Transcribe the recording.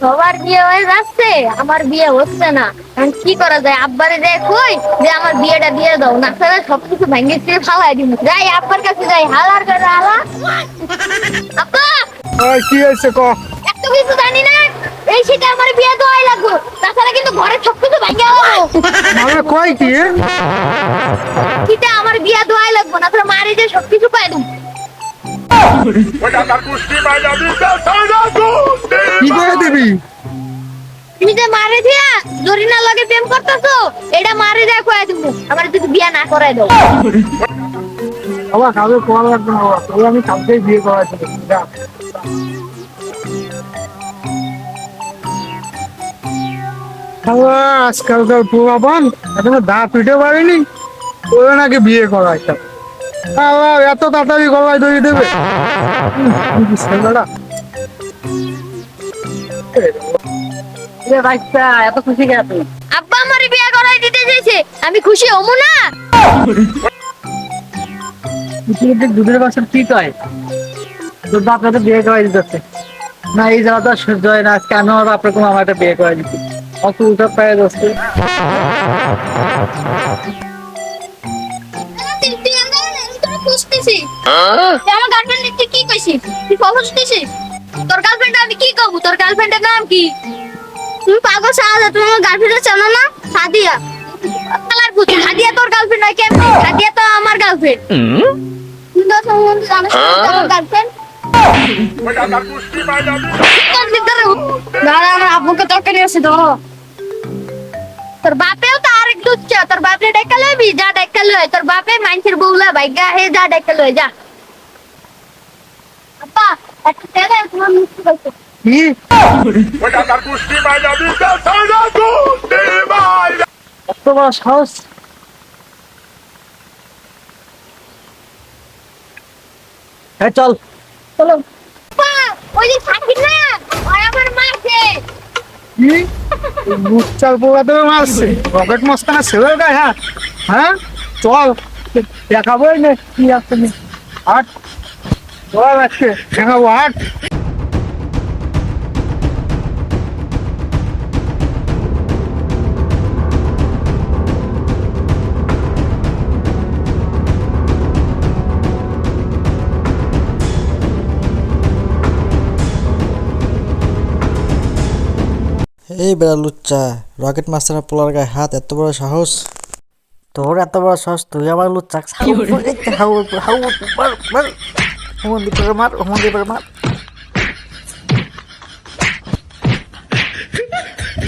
সবার বিয়ে হয়ে যাচ্ছে আমার বিয়ে হচ্ছে না। এখন কি করা যায়? আব্বারে যাই কই যে আমার বিয়েটা দিয়ে দাও। না তাহলে সবকিছু ভেঙে দিয়ে ফালাই দিব। যাই আব্বার কাছে যাই। হালার করে হালা। আব্বা! কি হয়েছে ক? এত কিছু জানি না। এই শীতে আমার বিয়ে দেওয়াই লাগবে। তাছাড়া কিন্তু ঘরে সবকিছু ভেঙে যাব মানে কয় কি? শীতে আমার বিয়ে দেওয়াই লাগবে। না তাহলে মারি যে সবকিছু পাই দেবো। কি করে দিবি? তুমি যে মারে দিয়া জরিনার লগে প্রেম করতেছো এটা মারে দেয়া কয়ে দিব। আমার যদি বিয়ে না করাই দাও। বাবা কাউকে কোয়া লাগবে না বাবা। তবে আমি কালকেই বিয়ে করাইছি বাবা, আজকালকার পোলাপান এখনও দা পিঠে পারেনি ওরা নাকি বিয়ে করাইতাম এত তাড়াতাড়ি গলায় দড়ি দেবে। বাচ্চা, এত খুশি কে আব্বা আমারে বিয়ে করাই দিতে চাইছে আমি খুশি হমু না। দুধের বছর কি কয়? তোর বাপ তো বিয়ে করে দিতেছে না এই যাওয়া তো সহ্য হয় না। আজকে আমি আমার বাপরে কোনো আমার একটা বিয়ে করে দিচ্ছি অত উঠে পায়ে দোস্তে আমার গার্লফ্রেন্ড কি কইছিস? তুই খবর দিছিস তোর গার্লফ্রেন্ড আমি কি কব তোর গার্লফ্রেন্ডের নাম কি? তুমি পাগল সাদা তুমি আমার গার্লফ্রেন্ড চেনো না? সাদিয়া কালার পুত সাদিয়া তোর গার্লফ্রেন্ড হয় কেমনে সাদিয়া তো আমার গার্লফ্রেন্ড তুমি তো সম্বন্ধে জানো আমার গার্লফ্রেন্ড দাদা আমার আব্বুকে তরকারি আছে ধরো। তোর বাপেও তো আরেক লুচ্চা তোর বাপরে ডেকা লইবি? যা ডেকা লই তোর বাপে মাইনছের বউলা ভাইগা হে যা ডেকা লই যা আপা একটা টাকা তোমার মিষ্টি পাইছো কি এত বড় হ্যাঁ চল চলো ওই পোকা দেবে মারছে রকেট মস্তানা ছেলে গায়ে হ্যাঁ হ্যাঁ চল দেখাবো নে কি নে আট দেখাবো এই বেড়া লুচ্চা রকেট মাস্টার পোলার গায়ে হাত এত বড় সাহস তোর এত বড় সাহস তুই আমার লুচ্চা হাউ হাউ হাউ মার মার হুমন্দি করে মার হুমন্দি করে মার